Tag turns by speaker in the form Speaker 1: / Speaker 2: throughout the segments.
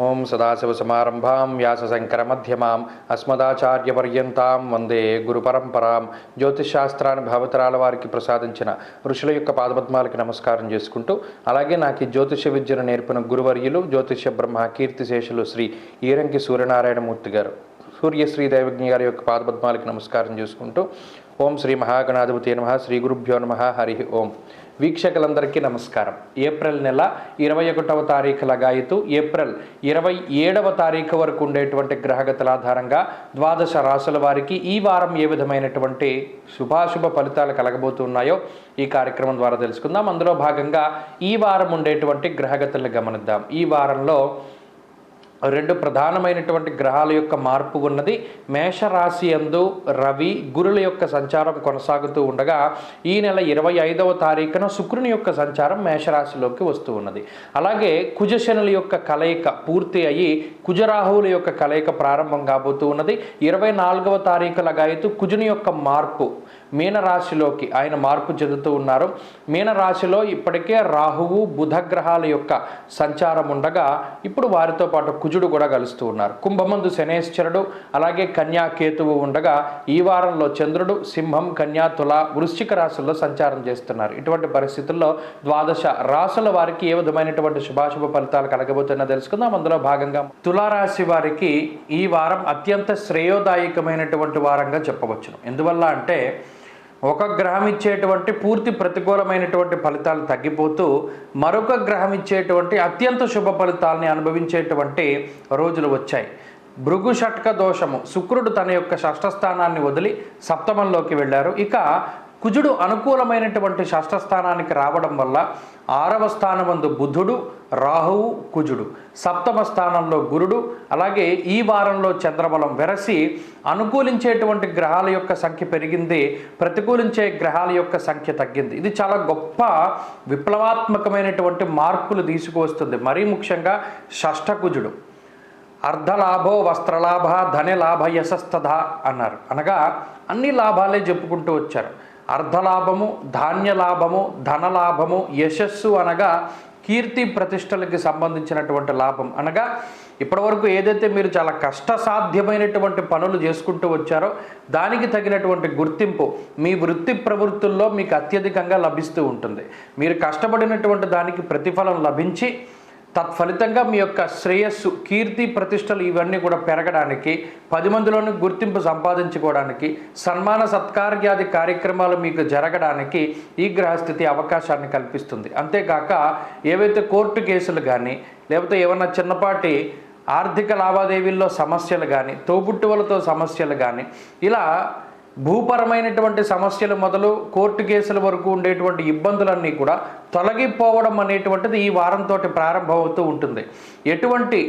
Speaker 1: ఓం సదాశివసమారంభాం వ్యాసశంకరమధ్యమాం అస్మదాచార్యపర్యంతాం వందే గురు పరంపరాం. భావతరాల వారికి ప్రసాదించిన ఋషుల యొక్క పాదపద్మాలకి నమస్కారం చేసుకుంటూ అలాగే నాకు ఈ జ్యోతిష విద్యను నేర్పిన గురువర్యులు జ్యోతిష బ్రహ్మ కీర్తిశేషులు శ్రీ ఈరంకి సూర్యనారాయణమూర్తి గారు. సూర్యశ్రీ దైవజ్ఞ గారి యొక్క పాదపద్మాలకి నమస్కారం చేసుకుంటూ ఓం శ్రీ మహాగణాధిపతి నమ శ్రీ గురుభ్యో నమ హరి ఓం. వీక్షకులందరికీ నమస్కారం. ఏప్రిల్ నెల ఇరవై ఒకటవ తారీఖు లగాయతు ఏప్రిల్ ఇరవై ఏడవ తారీఖు వరకు ఉండేటువంటి గ్రహగతుల ఆధారంగా ద్వాదశ రాశుల వారికి ఈ వారం ఏ విధమైనటువంటి శుభాశుభ ఫలితాలు కలగబోతున్నాయో ఈ కార్యక్రమం ద్వారా తెలుసుకుందాం. అందులో భాగంగా ఈ వారం ఉండేటువంటి గ్రహగతులను గమనిద్దాం. ఈ వారంలో రెండు ప్రధానమైనటువంటి గ్రహాల యొక్క మార్పు ఉన్నది. మేషరాశి యందు రవి గురుల యొక్క సంచారం కొనసాగుతూ ఉండగా ఈ నెల ఇరవై ఐదవ తారీఖున శుక్రుని యొక్క సంచారం మేషరాశిలోకి వస్తూ ఉన్నది. అలాగే కుజశనుల యొక్క కలయిక పూర్తి అయ్యి కుజరాహువుల యొక్క కలయిక ప్రారంభం కాబోతూ ఉన్నది. ఇరవై నాలుగవ తారీఖు లగాయతు కుజుని యొక్క మార్పు మీనరాశిలోకి ఆయన మార్పు చెందుతూ ఉన్నారు. మీనరాశిలో ఇప్పటికే రాహువు బుధ గ్రహాల యొక్క సంచారం ఉండగా ఇప్పుడు వారితో పాటు కుజుడు కూడా కలుస్తూ ఉన్నారు. కుంభమందు శనేశ్వరుడు అలాగే కన్యా కేతువు ఉండగా ఈ వారంలో చంద్రుడు సింహం కన్యా తుల వృశ్చిక రాశుల్లో సంచారం చేస్తున్నారు. ఇటువంటి పరిస్థితుల్లో ద్వాదశ రాశుల వారికి ఏ విధమైనటువంటి శుభాశుభ ఫలితాలు కలగబోతున్నా తెలుసుకుందాం. అందులో భాగంగా తులారాశి వారికి ఈ వారం అత్యంత శ్రేయోదాయకమైనటువంటి వారంగా చెప్పవచ్చును. ఎందువల్ల అంటే ఒక గ్రహం ఇచ్చేటువంటి పూర్తి ప్రతికూలమైనటువంటి ఫలితాలు తగ్గిపోతూ మరొక గ్రహం ఇచ్చేటువంటి అత్యంత శుభ ఫలితాలని అనుభవించేటువంటి రోజులు వచ్చాయి. భృగు షట్క దోషము శుక్రుడు తన యొక్క షష్ఠస్థానాన్ని వదిలి సప్తమంలోకి వెళ్ళారు. ఇక కుజుడు అనుకూలమైనటువంటి షష్ఠస్థానానికి రావడం వల్ల ఆరవ స్థానమందు బుధుడు రాహువు కుజుడు. సప్తమ స్థానంలో గురుడు అలాగే ఈ వారంలో చంద్రబలం వెరసి అనుకూలించేటువంటి గ్రహాల యొక్క సంఖ్య పెరిగింది ప్రతికూలించే గ్రహాల యొక్క సంఖ్య తగ్గింది. ఇది చాలా గొప్ప విప్లవాత్మకమైనటువంటి మార్పులు తీసుకువస్తుంది. మరీ ముఖ్యంగా షష్ఠ కుజుడు. అర్ధలాభో వస్త్రలాభ ధనలాభ యశస్తథ అన్నారు. అనగా అన్ని లాభాలే చెప్పుకుంటూ వచ్చారు. అర్ధలాభము ధాన్యలాభము ధనలాభము యశస్సు అనగా కీర్తి ప్రతిష్టలకి సంబంధించినటువంటి లాభం. అనగా ఇప్పటివరకు ఏదైతే మీరు చాలా కష్టసాధ్యమైనటువంటి పనులు చేసుకుంటూ వచ్చారో దానికి తగినటువంటి గుర్తింపు మీ వృత్తి ప్రవృత్తుల్లో మీకు అత్యధికంగా లభిస్తూ ఉంటుంది. మీరు కష్టపడినటువంటి దానికి ప్రతిఫలం లభించి తత్ఫలితంగా మీ యొక్క శ్రేయస్సు కీర్తి ప్రతిష్టలు ఇవన్నీ కూడా పెరగడానికి పది మందిలోని గుర్తింపు సంపాదించుకోవడానికి సన్మాన సత్కార్యాది కార్యక్రమాలు మీకు జరగడానికి ఈ గ్రహస్థితి అవకాశాన్ని కల్పిస్తుంది. అంతేకాక ఏవైతే కోర్టు కేసులు కానీ లేకపోతే ఏమన్నా చిన్నపాటి ఆర్థిక లావాదేవీల్లో సమస్యలు కానీ తోబుట్టువులతో సమస్యలు కానీ ఇలా భూపరమైనటువంటి సమస్యలు మొదలు కోర్టు కేసుల వరకు ఉండేటువంటి ఇబ్బందులన్నీ కూడా తొలగిపోవడం అనేటువంటిది ఈ వారంతో ప్రారంభమవుతూ ఉంటుంది. ఎటువంటి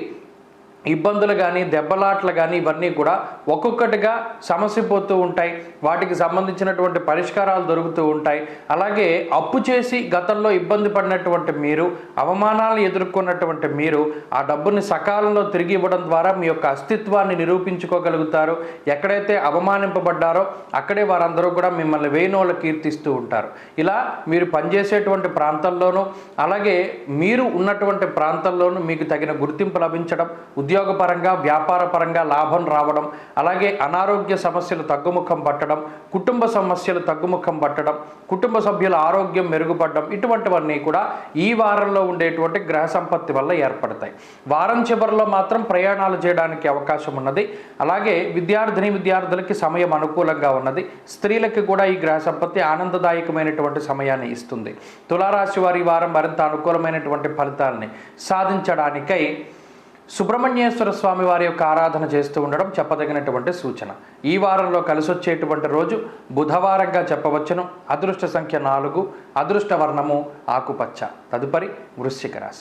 Speaker 1: ఇబ్బందులు కానీ దెబ్బలాట్లు కానీ ఇవన్నీ కూడా ఒక్కొక్కటిగా సమస్యపోతూ ఉంటాయి. వాటికి సంబంధించినటువంటి పరిష్కారాలు దొరుకుతూ ఉంటాయి. అలాగే అప్పు చేసి గతంలో ఇబ్బంది పడినటువంటి మీరు అవమానాలను ఎదుర్కొన్నటువంటి మీరు ఆ డబ్బుని సకాలంలో తిరిగి ఇవ్వడం ద్వారా మీ యొక్క అస్తిత్వాన్ని నిరూపించుకోగలుగుతారు. ఎక్కడైతే అవమానింపబడ్డారో అక్కడే వారందరూ కూడా మిమ్మల్ని వేణోళ్ళ కీర్తిస్తూ ఉంటారు. ఇలా మీరు పనిచేసేటువంటి ప్రాంతంలోనూ అలాగే మీరు ఉన్నటువంటి ప్రాంతంలోనూ మీకు తగిన గుర్తింపు లభించడం ఉద్యోగపరంగా వ్యాపారపరంగా లాభం రావడం అలాగే అనారోగ్య సమస్యలు తగ్గుముఖం పట్టడం కుటుంబ సమస్యలు తగ్గుముఖం పట్టడం కుటుంబ సభ్యుల ఆరోగ్యం మెరుగుపడడం ఇటువంటివన్నీ కూడా ఈ వారంలో ఉండేటువంటి గ్రహ సంపత్తి వల్ల ఏర్పడతాయి. వారం చివరిలో మాత్రం ప్రయాణాలు చేయడానికి అవకాశం ఉన్నది. అలాగే విద్యార్థిని విద్యార్థులకి సమయం అనుకూలంగా ఉన్నది. స్త్రీలకి కూడా ఈ గ్రహ సంపత్తి ఆనందదాయకమైనటువంటి సమయాన్ని ఇస్తుంది. తులారాశి వారి వారం మరింత అనుకూలమైనటువంటి ఫలితాలని సాధించడానికై సుబ్రహ్మణ్యేశ్వర స్వామి వారి యొక్క ఆరాధన చేస్తూ ఉండడం చెప్పదగినటువంటి సూచన. ఈ వారంలో కలిసొచ్చేటువంటి రోజు బుధవారంగా చెప్పవచ్చును. అదృష్ట సంఖ్య నాలుగు అదృష్ట వర్ణము ఆకుపచ్చ. తదుపరి వృశ్చిక రాశి.